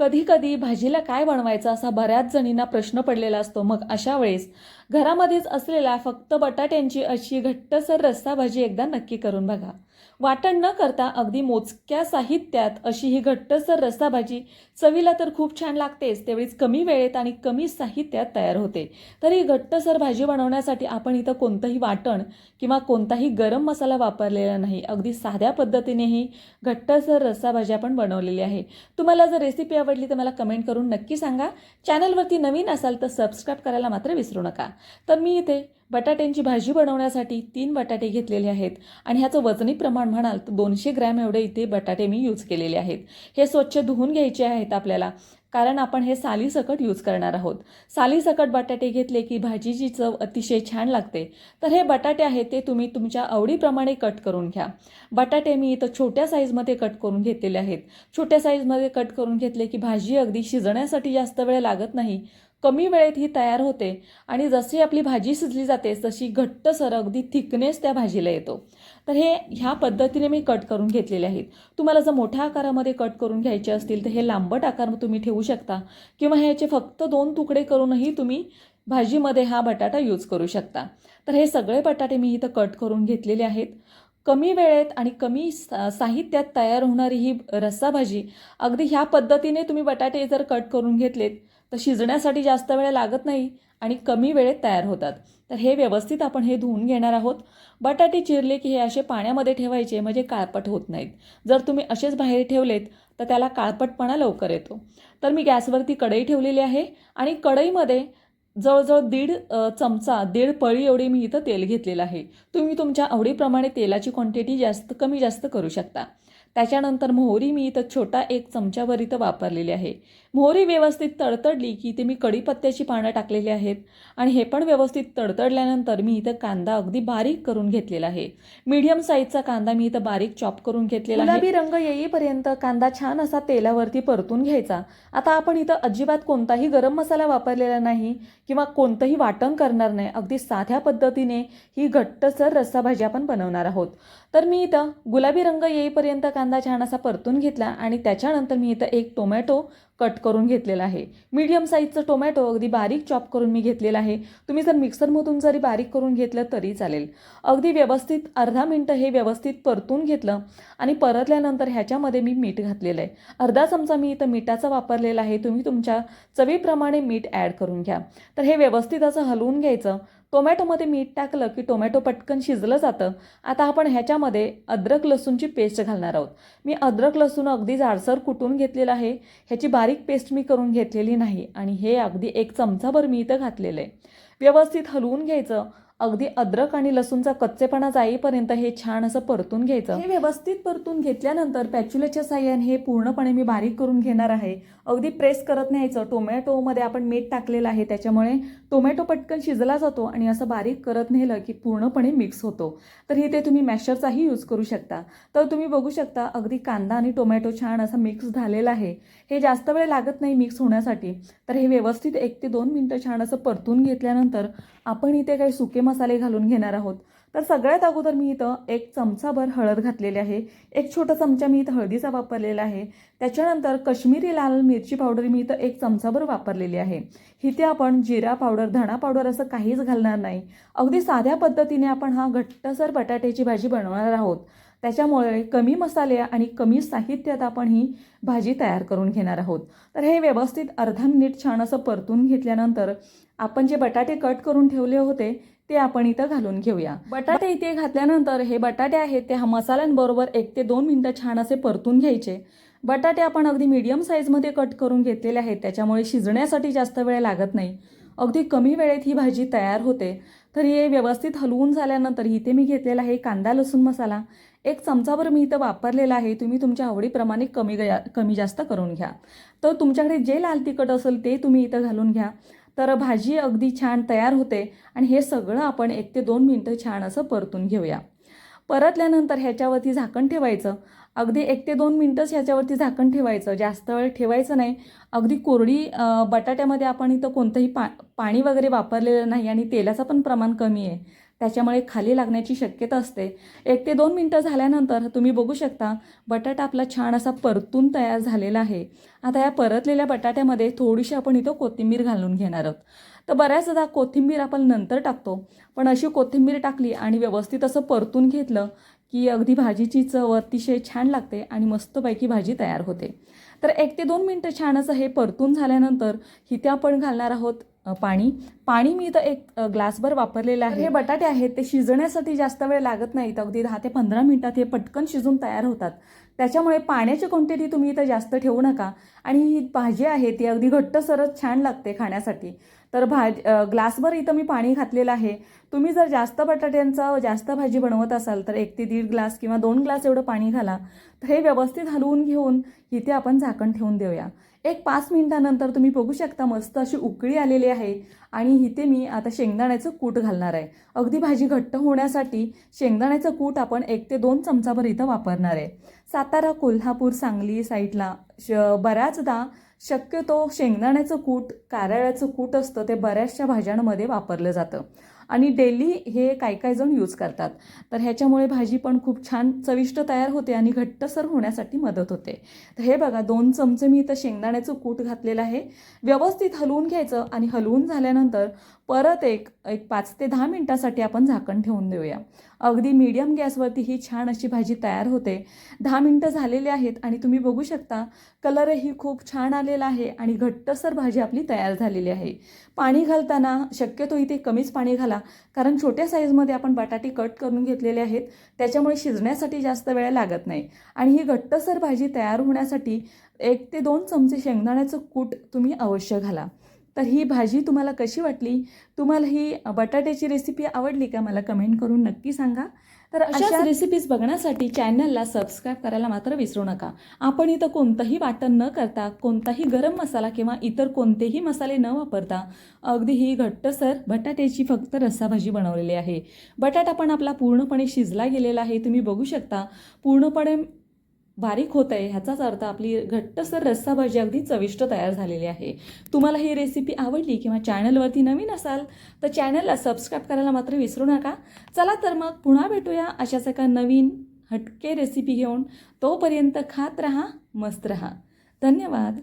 कधी कधी भाजीला काय बनवायचं असा बऱ्याच जणींना प्रश्न पडलेला असतो. मग अशा वेळेस घरामध्येच असलेल्या फक्त बटाट्यांची अशी घट्टसर रस्सा भाजी एकदा नक्की करून बघा. वाटण न करता अगदी मोजक्या साहित्यात अशी ही घट्टसर रस्साभाजी चवीला तर खूप छान लागतेच तेवढीच कमी वेळेत आणि कमी साहित्यात तयार होते. तर ही घट्टसर भाजी बनवण्यासाठी आपण इथं कोणतंही वाटण किंवा कोणताही गरम मसाला वापरलेला नाही. अगदी साध्या पद्धतीनेही घट्टसर रस्साभाजी आपण बनवलेली आहे. तुम्हाला जर रेसिपी आवडली तर मला कमेंट करून नक्की सांगा. चॅनलवरती नवीन असाल तर सबस्क्राईब करायला मात्र विसरू नका. तर मी इथे बटाट्यांची भाजी बनवण्यासाठी तीन बटाटे घेतलेले आहेत. आणि ह्याचं वजनी प्रमाण म्हणाल तर दोनशे ग्रॅम एवढे इथे बटाटे मी यूज केलेले आहेत. हे स्वच्छ धुवून घ्यायचे आहेत आपल्याला कारण आपण हे सालीसकट यूज करणार आहोत. सालीसकट बटाटे घेतले की भाजीची चव अतिशय छान लागते. तर हे बटाटे आहेत ते तुम्ही तुमच्या आवडीप्रमाणे कट करून घ्या. बटाटे मी इथं छोट्या साईजमध्ये कट करून घेतलेले आहेत. छोट्या साईजमध्ये कट करून घेतले की भाजी अगदी शिजण्यासाठी जास्त वेळ लागत नाही. कमी वेळेत ही तयार होते आणि जशी आपली भाजी शिजली जाते तशी घट्टसर अगदी थिकनेस त्या भाजीला येतो. तर हे ह्या पद्धतीने मी कट करून घेतलेले आहेत. तुम्हाला जर मोठ्या आकारामध्ये कट करून घ्यायचे असतील तर हे लांबट आकार तुम्ही ठेवू शकता किंवा ह्याचे फक्त दोन तुकडे करूनही तुम्ही भाजीमध्ये हा बटाटा यूज करू शकता. तर हे सगळे बटाटे मी इथं कट करून घेतलेले आहेत. कमी वेळेत आणि कमी सा साहित्यात तयार होणारी ही रस्सा भाजी अगदी ह्या पद्धतीने तुम्ही बटाटे जर कट करून घेतलेत तर शिजण्यासाठी जास्त वेळ लागत नाही आणि कमी वेळेत तयार होतात. तर हे व्यवस्थित आपण हे धुवून घेणार आहोत. बटाटे चिरले की हे असे पाण्यामध्ये ठेवायचे म्हणजे काळपट होत नाहीत. जर तुम्ही असेच बाहेर ठेवलेत तर त्याला काळपटपणा लवकर येतो. तर मी गॅसवरती कढई ठेवलेली आहे आणि कढईमध्ये जवळजवळ दीड चमचा दीड पळी एवढी मी इथं तेल घेतलेलं आहे. तुम्ही तुमच्या आवडीप्रमाणे तेलाची क्वांटिटी जास्त कमी जास्त करू शकता. त्याच्यानंतर मोहरी मी इथं छोटा एक चमच्यावर इथं वापरलेली आहे. मोहरी व्यवस्थित तडतडली की इथे मी कढीपत्त्याची पानं टाकलेली आहेत आणि हे पण व्यवस्थित तडतडल्यानंतर मी इथं कांदा अगदी बारीक करून घेतलेला आहे. मीडियम साईजचा कांदा मी इथं बारीक चॉप करून घेतलेला आहे. गुलाबी रंग येईपर्यंत कांदा छान असा तेलावरती परतून घ्यायचा. आता आपण इथं अजिबात कोणताही गरम मसाला वापरलेला नाही किंवा कोणतंही वाटण करणार नाही. अगदी साध्या पद्धतीने ही घट्टसर रस्सा भाजी आपण बनवणार आहोत. तर मी इथं गुलाबी रंग येईपर्यंत कांदा छान असा परतून घेतला आणि त्याच्यानंतर मी इथं एक टोमॅटो कट करून घेतलेला आहे. मीडियम साईजचं टोमॅटो अगदी बारीक चॉप करून मी घेतलेला आहे. तुम्ही जर मिक्सरमधून जरी बारीक करून घेतलं तरी चालेल. अगदी व्यवस्थित अर्धा मिनटं हे व्यवस्थित परतून घेतलं आणि परतल्यानंतर ह्याच्यामध्ये मी मीठ घातलेलं आहे. अर्धा चमचा मी इथं मिठाचा वापरलेला आहे. तुम्ही तुमच्या चवीप्रमाणे मीठ ॲड करून घ्या. तर हे व्यवस्थित असं हलवून घ्यायचं. टोमॅटोमध्ये मीठ टाकलं की टोमॅटो पटकन शिजलं जातं. आता आपण ह्याच्यामध्ये अद्रक लसूणची पेस्ट घालणार आहोत. मी अद्रक लसूण अगदी जाडसर कुटून घेतलेलं आहे. ह्याची बारीक पेस्ट मी करून घेतलेली नाही आणि हे अगदी एक चमचाभर मी इथं घातलेलं आहे. व्यवस्थित हलवून घ्यायचं. अगदी अद्रक आणि लसूणचा कच्चेपणा जाईपर्यंत हे छान असं परतून घ्यायचं. हे व्यवस्थित परतून घेतल्यानंतर पॅच्युलेच्या साह्याने हे पूर्णपणे मी बारीक करून घेणार आहे. अगदी प्रेस करत न्यायचं टोमॅटोमध्ये आपण मीठ टाकलेलं आहे त्याच्यामुळे टोमॅटो पटकन शिजला जातो आणि असं बारीक करत नेलं की पूर्णपणे मिक्स होतो. तर इथे तुम्ही मॅशरचाही यूज करू शकता. तर तुम्ही बघू शकता अगदी कांदा आणि टोमॅटो छान असा मिक्स झालेला आहे. हे जास्त वेळ लागत नाही मिक्स होण्यासाठी. तर हे व्यवस्थित एक ते दोन मिनटं छान असं परतून घेतल्यानंतर आपण इथे काही सुके मसाले घालून घेणार आहोत. तर सगळ्यात अगोदर मी इथं एक चमचाभर हळद घातलेली आहे. एक छोटा चमचा मी इथं हळदीचा वापरलेला आहे. त्याच्यानंतर काश्मीरी लाल मिरची पावडर मी इथं एक चमचाभर वापरलेली आहे. इथे आपण जिरा पावडर धणा पावडर असं काहीच घालणार नाही. अगदी साध्या पद्धतीने आपण हा घट्टसर बटाट्याची भाजी बनवणार आहोत. त्याच्यामुळे कमी मसाले आणि कमी साहित्यात आपण ही भाजी तयार करून घेणार आहोत. तर हे व्यवस्थित अर्धा मिनिट छान असं परतून घेतल्यानंतर आपण जे बटाटे कट करून ठेवले होते ते आपण इथं घालून घेऊया. बटाटे इथे घातल्यानंतर हे बटाटे आहेत ते हा मसाल्यांबरोबर एक ते दोन मिनटं छान असे परतून घ्यायचे. बटाटे आपण अगदी मीडियम साईजमध्ये कट करून घेतलेले आहेत त्याच्यामुळे शिजण्यासाठी जास्त वेळ लागत नाही. अगदी कमी वेळेत ही भाजी तयार होते. तर हे व्यवस्थित हलवून झाल्यानंतर इथे मी घेतलेला आहे कांदा लसूण मसाला. एक चमचाभर मी इथं वापरलेला आहे तुम्ही तुमच्या आवडीप्रमाणे कमी गया कमी जास्त करून घ्या. तर तुमच्याकडे जे लाल तिखट असेल ते तुम्ही इथं घालून घ्या. तर भाजी अगदी छान तयार होते आणि हे सगळं आपण एक ते दोन मिनटं छान असं परतून घेऊया. परतल्यानंतर ह्याच्यावरती झाकण ठेवायचं. अगदी एक ते दोन मिनटंच ह्याच्यावरती झाकण ठेवायचं. जास्त वेळ ठेवायचं नाही. अगदी कोरडी बटाट्यामध्ये आपण इथं कोणतंही पा पाणी वगैरे वापरलेलं नाही आणि तेलाचं पण प्रमाण कमी आहे. त्याच्यामुळे खाली लागण्याची शक्यता असते. एक ते दोन मिनटं झाल्यानंतर तुम्ही बघू शकता बटाटा आपला छान असा परतून तयार झालेला आहे. आता या परतलेल्या बटाट्यामध्ये थोडीशी आपण इथं कोथिंबीर घालून घेणार आहोत. तर बऱ्याचदा कोथिंबीर आपण नंतर टाकतो पण अशी कोथिंबीर टाकली आणि व्यवस्थित असं परतून घेतलं की अगदी भाजीची चव अतिशय छान लागते आणि मस्तपैकी भाजी तयार होते. तर एक ते दोन मिनटं छान असं हे परतून झाल्यानंतर इथे आपण घालणार आहोत पाणी. पाणी मी इथं एक ग्लासभर वापरलेलं आहे हे बटाटे आहेत ते शिजण्यासाठी जास्त वेळ लागत नाहीत. अगदी दहा ते पंधरा मिनिटात हे पटकन शिजून तयार होतात. त्याच्यामुळे पाण्याची क्वांटिटी तुम्ही इथं जास्त ठेवू नका. आणि ही भाजी आहे ती अगदी घट्टसरच छान लागते खाण्यासाठी. तर भाज ग्लासभर इथं मी पाणी घातलेलं आहे. तुम्ही जर जास्त बटाट्यांचा जास्त भाजी बनवत असाल तर एक ते दीड ग्लास किंवा दोन ग्लास एवढं पाणी घाला. तर हे व्यवस्थित हलवून घेऊन इथे आपण झाकण ठेवून देऊया. एक पाच मिनिटानंतर तुम्ही बघू शकता मस्त अशी उकळी आलेली आहे. आणि इथे मी आता शेंगदाण्याचं कूट घालणार आहे. अगदी भाजी घट्ट होण्यासाठी शेंगदाण्याचं कूट आपण एक ते दोन चमचाभर इथं वापरणार आहे. सातारा कोल्हापूर सांगली साईडला श बऱ्याचदा शक्यतो शेंगदाण्याचं कूट कारळ्याचं कूट असतं ते बऱ्याचशा भाज्यांमध्ये वापरलं जातं. आणि डेली हे काही काही जण यूज करतात. तर ह्याच्यामुळे भाजी पण खूप छान चविष्ट तयार होते आणि घट्टसर होण्यासाठी मदत होते. तर हे बघा दोन चमचे मी इथं शेंगदाण्याचं कूट घातलेलं आहे. व्यवस्थित हलवून घ्यायचं आणि हलवून झाल्यानंतर परत एक एक पाच ते दहा मिनटासाठी आपण झाकण ठेवून देऊया. अगदी मीडियम गॅसवरती ही छान अशी भाजी तयार होते. दहा मिनटं झालेली आहेत आणि तुम्ही बघू शकता कलरही खूप छान आलेला आहे आणि घट्टसर भाजी आपली तयार झालेली आहे. पाणी घालताना शक्यतो इथे कमीच पाणी घाला कारण छोट्या साईजमध्ये आपण बटाटे कट करून घेतलेले आहेत त्याच्यामुळे शिजण्यासाठी जास्त वेळ लागत नाही. आणि ही घट्टसर भाजी तयार होण्यासाठी एक ते दोन चमचे शेंगदाण्याचं कूट तुम्ही अवश्य घाला. तर ही भाजी तुम्हाला कशी वाटली? तुम्हाला ही बटाट्याची रेसिपी आवडली का? मला कमेंट करून नक्की सांगा. तर अशाच रेसिपीज बघण्यासाठी चॅनलला सबस्क्राईब करायला मात्र विसरू नका. आपण इथं कोणतंही वाटण न करता कोणताही गरम मसाला किंवा इतर कोणतेही मसाले न वापरता अगदी ही घट्टसर बटाट्याची फक्त रस्साभाजी बनवलेली आहे. बटाटा पण आपला पूर्णपणे शिजला गेलेला आहे. तुम्ही बघू शकता. पूर्णपणे बारीक होत आहे ह्याचाच अर्थ आपली घट्टसर रस्सा भाजी अगदी चविष्ट तयार झालेली आहे. तुम्हाला ही रेसिपी आवडली किंवा चॅनलवरती नवीन असाल तर चॅनलला सबस्क्राईब करायला मात्र विसरू नका. चला तर मग पुन्हा भेटूया अशाच एका नवीन हटके रेसिपी घेऊन. तोपर्यंत खात रहा मस्त रहा. धन्यवाद.